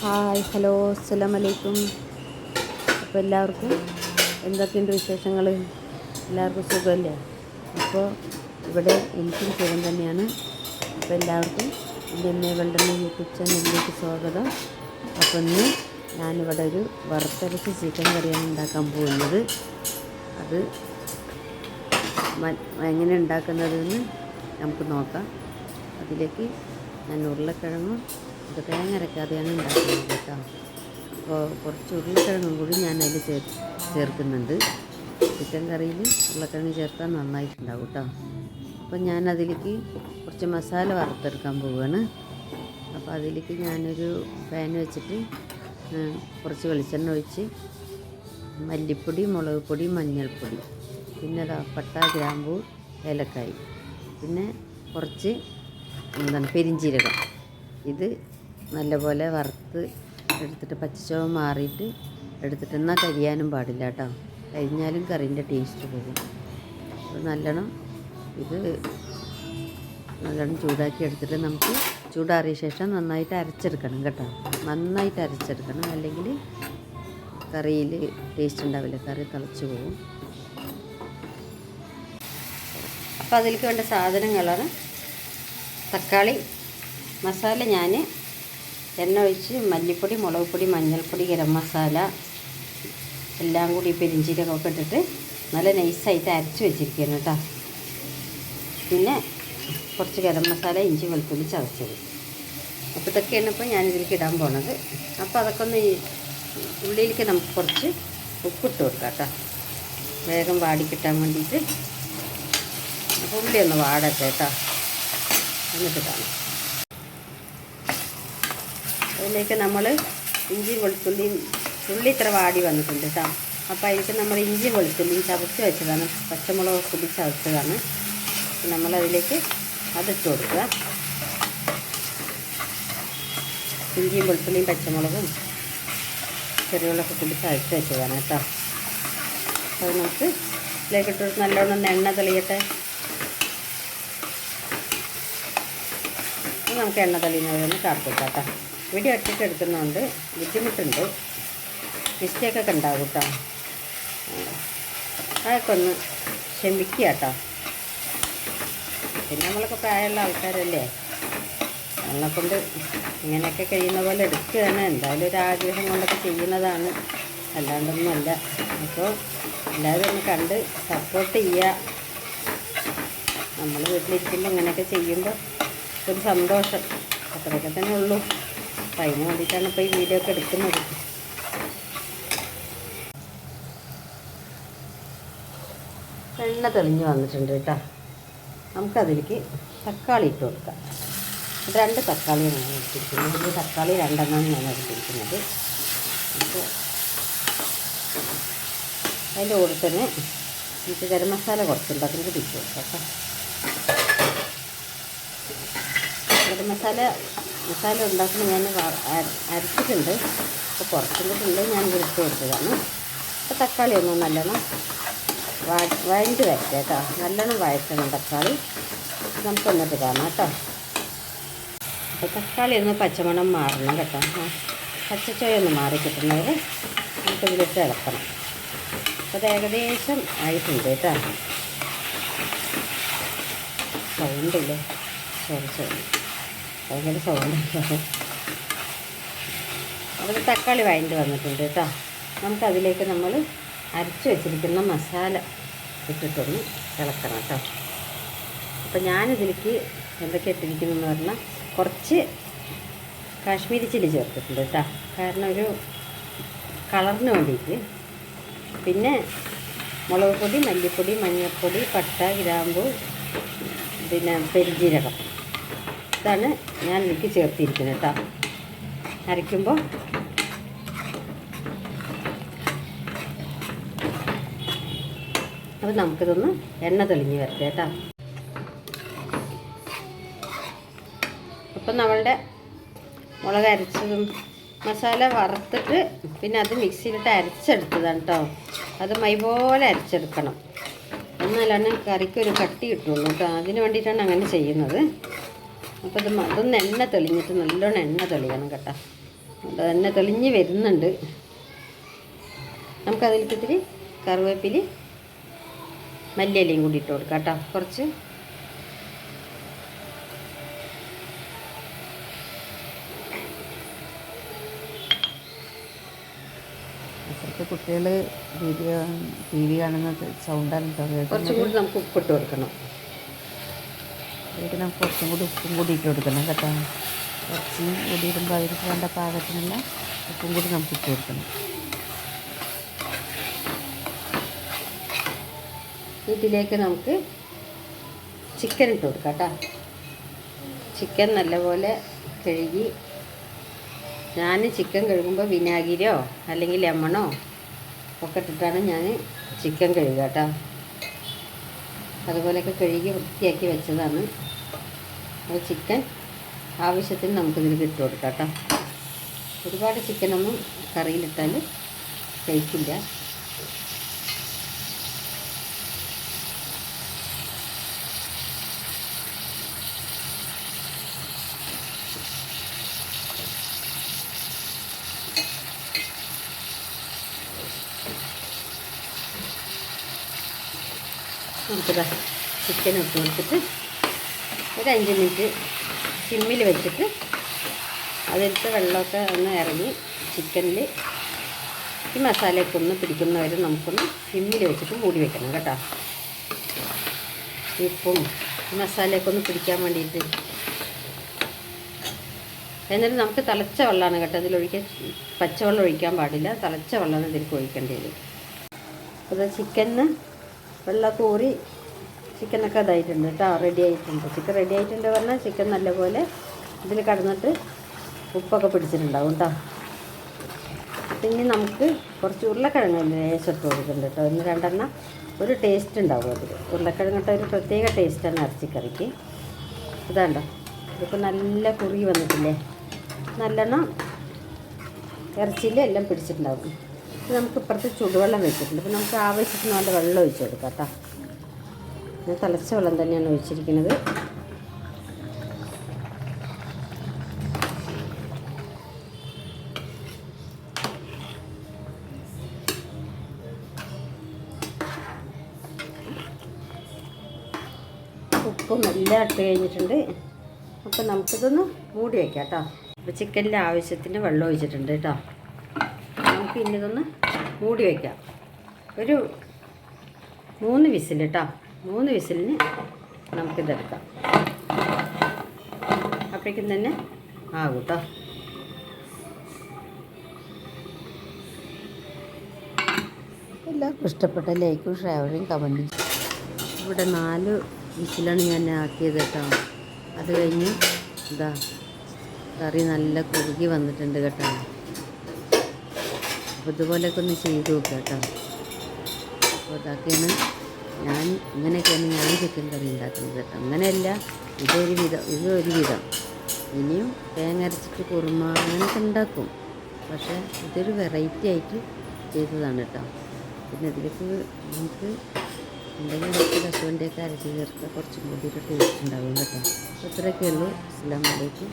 Hi hello അസ്സലാം വലൈക്കും അപ്പോൾ എല്ലാവർക്കും എന്തൊക്കെയുണ്ട് വിശേഷങ്ങൾ എല്ലാവർക്കും സുഖമല്ലേ അപ്പോൾ ഇവിടെ എനിക്കും സുഖം തന്നെയാണ്. അപ്പോൾ എല്ലാവർക്കും എന്റെ എന്നെ വെള്ളം യൂട്യൂബ് ചാനലിലേക്ക് സ്വാഗതം. അപ്പോൾ ഇന്ന് ഞാനിവിടെ ഒരു വറുത്തരച്ച് ചിക്കൻ കറിയാണ് ഉണ്ടാക്കാൻ പോകുന്നത്. അത് എങ്ങനെ ഉണ്ടാക്കുന്നതെന്ന് നമുക്ക് നോക്കാം. അതിലേക്ക് ഞാൻ ഉരുളക്കിഴങ്ങും ഇത് തേങ്ങ അരക്കാതെയാണ് ഉണ്ടാക്കുന്നത് കേട്ടോ. അപ്പോൾ കുറച്ച് ഉരുളക്കിഴങ്ങും കൂടി ഞാൻ അതിൽ ചേർ ചേർക്കുന്നുണ്ട്. ചിക്കൻ കറിയിൽ ഉരുളക്കിഴങ്ങ് ചേർത്താൽ നന്നായിട്ടുണ്ടാവും കേട്ടോ. അപ്പോൾ ഞാൻ അതിലേക്ക് കുറച്ച് മസാല വറുത്തെടുക്കാൻ പോവുകയാണ്. അപ്പോൾ അതിലേക്ക് ഞാനൊരു പാൻ വെച്ചിട്ട് കുറച്ച് വെളിച്ചെണ്ണ ഒഴിച്ച് മല്ലിപ്പൊടി മുളക് പൊടി മഞ്ഞൾപ്പൊടി. പിന്നെ പട്ട ഗ്രാമ്പൂ ഏലക്കായി. പിന്നെ കുറച്ച് എന്താണ് പെരിഞ്ചീരകം. ഇത് നല്ലപോലെ വറുത്ത് എടുത്തിട്ട് പച്ചച്ചോവ മാറിയിട്ട് എടുത്തിട്ട് എന്നാൽ കരിയാനും പാടില്ല കേട്ടോ. കരിഞ്ഞാലും കറീന്റെ ടേസ്റ്റ് പോകും. നല്ലോണം ഇത് നല്ലോണം ചൂടാക്കി എടുത്തിട്ട് നമുക്ക് ചൂടാറിയ ശേഷം നന്നായിട്ട് അരച്ചെടുക്കണം കേട്ടോ. നന്നായിട്ട് അരച്ചെടുക്കണം. അല്ലെങ്കിൽ കറിയിൽ ടേസ്റ്റ് ഉണ്ടാവില്ല. കറി തിളച്ച് പോകും. അപ്പോൾ അതിലേക്ക് വേണ്ട സാധനങ്ങളാണ് തക്കാളി മസാല ഞാൻ എണ്ണ ഒഴിച്ച് മല്ലിപ്പൊടി മുളക് പൊടി മഞ്ഞൾപ്പൊടി ഗരം മസാല എല്ലാം കൂടി പെരിഞ്ചീരകമൊക്കെ ഇട്ടിട്ട് നല്ല നൈസായിട്ട് അരച്ച് വെച്ചിരിക്കുകയാണ് കേട്ടോ. പിന്നെ കുറച്ച് ഗരം മസാല ഇഞ്ചി വെളുത്തുള്ളി ചതച്ചത്. അപ്പോൾ ഇതൊക്കെയാണ് ഇപ്പോൾ ഞാൻ ഇതിലേക്ക് ഇടാൻ പോണത്. അപ്പോൾ അതൊക്കെ ഒന്ന് ഈ ഉള്ളിലേക്ക് നമുക്ക് കുറച്ച് ഉപ്പിട്ട് കൊടുക്കാം കേട്ടോ. വേഗം വാടി കിട്ടാൻ വേണ്ടിയിട്ട്. അപ്പോൾ ഉള്ളി ഒന്ന് വാടട്ടെ കേട്ടോ. എന്നിട്ട് കാണാം. അതിലേക്ക് നമ്മൾ ഇഞ്ചി വെളുത്തുള്ളിയും ഉള്ളി ഇത്ര വാടി വന്നിട്ടുണ്ട് കേട്ടോ. അപ്പോൾ അതിലേക്ക് നമ്മൾ ഇഞ്ചി വെളുത്തുള്ളിയും ചതച്ച് വെച്ചതാണ്. പച്ചമുളക് കൂടി ചതച്ചതാണ്. നമ്മളതിലേക്ക് അതിട്ട് കൊടുക്കുക. ഇഞ്ചിയും വെളുത്തുള്ളിയും പച്ചമുളകും ചെറിയുള്ളൊക്കെ കൂടി ചതച്ച് വെച്ചതാണ് കേട്ടോ. അത് നമുക്ക് ഇതിലേക്ക് ഇട്ട് കൊടുത്ത് നല്ലോണം എണ്ണ തെളിയട്ടെ. നമുക്ക് എണ്ണ തെളിയുന്നതൊന്ന് കാത്തിക്കാം കേട്ടോ. വീഡിയോ ഒറ്റയ്ക്ക് എടുക്കുന്നതുകൊണ്ട് ബുദ്ധിമുട്ടുണ്ട്. മിസ്റ്റേക്കൊക്കെ ഉണ്ടാകും കേട്ടോ. അതൊക്കെ ഒന്ന് ക്ഷമിക്കുക കേട്ടോ. പിന്നെ നമ്മളൊക്കെ പ്രായമുള്ള ആൾക്കാരല്ലേ? നമ്മളെ കൊണ്ട് ഇങ്ങനെയൊക്കെ കഴിയുന്ന പോലെ എടുക്കുക തന്നെ എന്തായാലും ഒരു ആഗ്രഹം കൊണ്ടൊക്കെ ചെയ്യുന്നതാണ്. അല്ലാണ്ടൊന്നുമല്ല. അപ്പോൾ എല്ലാവരും ഒന്ന് കണ്ട് സപ്പോർട്ട് ചെയ്യുക. നമ്മൾ വീട്ടിലിരിക്കുമ്പോൾ ഇങ്ങനെയൊക്കെ ചെയ്യുമ്പോൾ ഒരു സന്തോഷം. അത്രയൊക്കെ തന്നെ ഉള്ളൂ. അപ്പം അതിന് വേണ്ടിയിട്ടാണ് ഇപ്പോൾ ഈ വീഡിയോ ഒക്കെ എടുക്കുന്നത്. എണ്ണ തെളിഞ്ഞ് വന്നിട്ടുണ്ട് കേട്ടോ. നമുക്കതിലേക്ക് തക്കാളി ഇട്ട് കൊടുക്കാം. രണ്ട് തക്കാളിയാണ് ഞാൻ എടുത്തിരിക്കുന്നത്. ഇതിൽ തക്കാളി രണ്ടെണ്ണമാണ് ഞാൻ എടുത്തിരിക്കുന്നത്. അപ്പോൾ അതിന്റെ കൂടെ തന്നെ നമുക്ക് ഗരം മസാല കുറച്ചുണ്ട്. കൂടി ഇട്ട് കൊടുക്കാം കേട്ടോ. ഗരം മസാല മസാല ഉണ്ടാക്കുന്ന ഞാൻ അരച്ചിട്ടുണ്ട്. അപ്പോൾ കുറച്ചും കൂടി ഞാൻ വിളിച്ചു കൊടുത്തതാണ് അപ്പോൾ തക്കാളി ഒന്ന് നല്ലോണം വഴ- വഴണ്ട് വരട്ടെ കേട്ടോ. നല്ലോണം വഴറ്റണം തക്കാളി. നമുക്കൊന്നിട്ട് കാണാം കേട്ടോ. അപ്പോൾ തക്കാളി ഒന്ന് പച്ചമണം മാറണം കേട്ടോ. പച്ചച്ചോയ ഒന്ന് മാറി കിട്ടുന്നവരെ വിളിച്ച് ഇളക്കണം. അപ്പോൾ ഏകദേശം ആയിട്ടുണ്ട് കേട്ടോ. സൗണ്ടില്ലേ? Sorry sorry. ഭയങ്കര സൗണ്ട്. അപ്പോൾ തക്കാളി വഴണ്ട് വന്നിട്ടുണ്ട് കേട്ടോ. നമുക്കതിലേക്ക് നമ്മൾ അരച്ച് വെച്ചിരിക്കുന്ന മസാല ഇട്ടിട്ടൊന്ന് ഇളക്കണം കേട്ടോ. അപ്പോൾ ഞാനിതിലേക്ക് എന്തൊക്കെ ഇട്ടിരിക്കുന്നതെന്ന് പറഞ്ഞാൽ കുറച്ച് കാശ്മീരി ചില്ലി ചേർത്തിട്ടുണ്ട് കേട്ടോ. കാരണം ഒരു കളറിന് വേണ്ടിയിട്ട്. പിന്നെ മുളക് പൊടി മല്ലിപ്പൊടി മഞ്ഞൾപ്പൊടി പട്ട ഗ്രാമ്പു പിന്നെ പെരിഞ്ജീരകം ഇതാണ് ഞാൻ എനിക്ക് ചേർത്തിരിക്കുന്നത് കേട്ടോ. അരയ്ക്കുമ്പോൾ അപ്പോൾ നമുക്കിതൊന്ന് എണ്ണ തെളിഞ്ഞ് വരട്ടെ കേട്ടോ. അപ്പം നമ്മളുടെ മുളക് അരച്ചതും മസാല വറുത്തിട്ട് പിന്നെ അത് മിക്സിയിലിട്ട് അരച്ചെടുത്തതാണ് കേട്ടോ. അത് മൈ പോലെ അരച്ചെടുക്കണം. എന്നാലാണ് കറിക്കൊരു കട്ടി കിട്ടുള്ളൂ കേട്ടോ. അതിന് വേണ്ടിയിട്ടാണ് അങ്ങനെ ചെയ്യുന്നത്. അപ്പോൾ ഇത് അതൊന്ന് എണ്ണ തെളിഞ്ഞിട്ട് നല്ലോണം എണ്ണ തെളിയണം കേട്ടോ. അത് എണ്ണ തെളിഞ്ഞ് വരുന്നുണ്ട്. നമുക്കതിലേക്ക് ഇത്തിരി കറിവേപ്പില മല്ലിയിലയും കൂടി ഇട്ട് കൊടുക്കാം കേട്ടോ. കുറച്ച് ഇപ്പോഴത്തെ കുട്ടികൾ വീഡിയോ ടി വി കാണുന്ന സൗണ്ടാണ് കുറച്ചും കൂടി നമുക്ക് ഉപ്പിട്ട് കൊടുക്കണം. അതിലേക്ക് നമുക്ക് കുറച്ചും കൂടി ഉപ്പും കൂടി ഇട്ട് കൊടുക്കണം കേട്ടോ. കുറച്ചും കൂടി ഇടുമ്പോൾ അതിലേക്ക് വേണ്ട പാകത്തിനുള്ള ഉപ്പും കൂടി നമുക്ക് ഇട്ട് കൊടുക്കണം. ഇതിലേക്ക് നമുക്ക് ചിക്കൻ ഇട്ട് കൊടുക്കാം കേട്ടോ. ചിക്കൻ നല്ലപോലെ കഴുകി ഞാൻ ചിക്കൻ കഴുകുമ്പോൾ വിനാഗിരിയോ അല്ലെങ്കിൽ ലെമണോ ഒക്കെ ഇട്ടിട്ടാണ് ഞാൻ ചിക്കൻ കഴുകുക കേട്ടോ. അതുപോലെയൊക്കെ കഴുകി വൃത്തിയാക്കി വെച്ചതാണ്. ചിക്കൻ ആവശ്യത്തിന് നമുക്കിതിൽ ഇട്ട് കൊടുക്കാം കേട്ടോ. ഒരുപാട് ചിക്കനൊന്നും കറിയിലിട്ടാൽ കഴിക്കില്ല. നമുക്കിതാ ചിക്കൻ ഇട്ട് കൊടുത്തിട്ട് ഒരു അഞ്ച് മിനിറ്റ് സിമ്മിൽ വെച്ചിട്ട് അതിലത്തെ വെള്ളമൊക്കെ ഒന്ന് ഇറങ്ങി ചിക്കനിൽ ഈ മസാലയൊക്കെ ഒന്ന് പിടിക്കുന്നവരെ നമുക്കൊന്ന് സിമ്മിൽ വെച്ചിട്ട് മൂടി വെക്കണം കേട്ടോ. ഉപ്പും മസാലയൊക്കെ ഒന്ന് പിടിക്കാൻ വേണ്ടിയിട്ട്. എന്നിട്ട് നമുക്ക് തിളച്ച വെള്ളമാണ് കേട്ടോ അതിലൊഴിക്കാൻ പച്ചവെള്ളം ഒഴിക്കാൻ പാടില്ല. തിളച്ച വെള്ളമാണ് ഇതിലേക്ക് ഒഴിക്കേണ്ടത്. അപ്പോൾ ചിക്കനിന് വെള്ളം ഊറി ചിക്കനൊക്കെ ഇതായിട്ടുണ്ട് കേട്ടോ റെഡി ആയിട്ടുണ്ട്. ചിക്കൻ റെഡി ആയിട്ടുണ്ട് പറഞ്ഞാൽ ചിക്കൻ നല്ലപോലെ ഇതിൽ കടന്നിട്ട് ഉപ്പൊക്കെ പിടിച്ചിട്ടുണ്ടാവും കേട്ടോ. പിന്നെ നമുക്ക് കുറച്ച് ഉരുളക്കിഴങ്ങ് ലേശം ഇട്ട് കൊടുക്കുന്നുണ്ട് കേട്ടോ. ഒന്ന് രണ്ടെണ്ണം ഒരു ടേസ്റ്റ് ഉണ്ടാവും അതിൽ ഉരുളക്കിഴങ്ങിട്ട ഒരു പ്രത്യേക ടേസ്റ്റാണ് ഇറച്ചിക്കറിക്ക്. ഇതാണ്ടോ? ഇതിപ്പോൾ നല്ല കുറി വന്നിട്ടില്ലേ? നല്ലെണ്ണം ഇറച്ചിയിൽ എല്ലാം പിടിച്ചിട്ടുണ്ടാവും. നമുക്ക് ഇപ്പുറത്ത് ചൂടുവെള്ളം വെച്ചിട്ടുണ്ട്. അപ്പോൾ നമുക്ക് ആവശ്യത്തിന് വേണ്ട വെള്ളം ഒഴിച്ചു കൊടുക്കാം കേട്ടോ. ഞാൻ തിളച്ച വെള്ളം തന്നെയാണ് ഒഴിച്ചിരിക്കുന്നത്. ഉപ്പും എല്ലാം ഇട്ട് കഴിഞ്ഞിട്ടുണ്ട്. അപ്പം നമുക്കിതൊന്ന് മൂടി വയ്ക്കാം കേട്ടോ. അപ്പോൾ ചിക്കനിന്റെ ആവശ്യത്തിന് വെള്ളം ഒഴിച്ചിട്ടുണ്ട് കേട്ടോ. നമുക്ക് ഇനി ഇതൊന്ന് മൂടി വയ്ക്കാം ഒരു മൂന്ന് വിസിൽ കേട്ടോ. മൂന്ന് വിസിലിന് നമുക്കിതെടുക്കാം. അപ്പോഴേക്കും തന്നെ ആകും കേട്ടോ എല്ലാവർക്കും ഇഷ്ടപ്പെട്ട ലൈക്കും ഷെയറും കമന്റും. ഇവിടെ നാല് വിസിലാണ് ഞാൻ ആക്കിയത് കേട്ടോ. അത് കഴിഞ്ഞ് ഇതാ കറി നല്ല കുറുകി വന്നിട്ടുണ്ട് കേട്ടോ. അപ്പോൾ ഇതുപോലെയൊക്കെ ഒന്ന് ചെയ്ത് നോക്കാം കേട്ടോ. അപ്പോൾ ഇതൊക്കെയാണ് ഞാൻ ഇങ്ങനെയൊക്കെയാണ് ഞാൻ ചിക്കൻ കറി ഉണ്ടാക്കുന്നത്. അങ്ങനെയല്ല ഇതൊരു വിധം ഇതൊരു വിധം. ഇനിയും തേങ്ങ അരച്ചിട്ട് കുറുമ അങ്ങനെയൊക്കെ ഉണ്ടാക്കും. പക്ഷേ ഇതൊരു വെറൈറ്റി ആയിട്ട് ചെയ്തതാണ് കേട്ടോ. പിന്നെ ഇതിലേക്ക് നമുക്ക് എന്തെങ്കിലും കുറച്ച് കശുവണ്ടിയൊക്കെ അരച്ച് ചേർക്കുക കുറച്ചും കൂടി ഒരു ടേസ്റ്റ് ഉണ്ടാവും കേട്ടോ. ഉള്ളൂ. അസ്സാം വലൈക്കും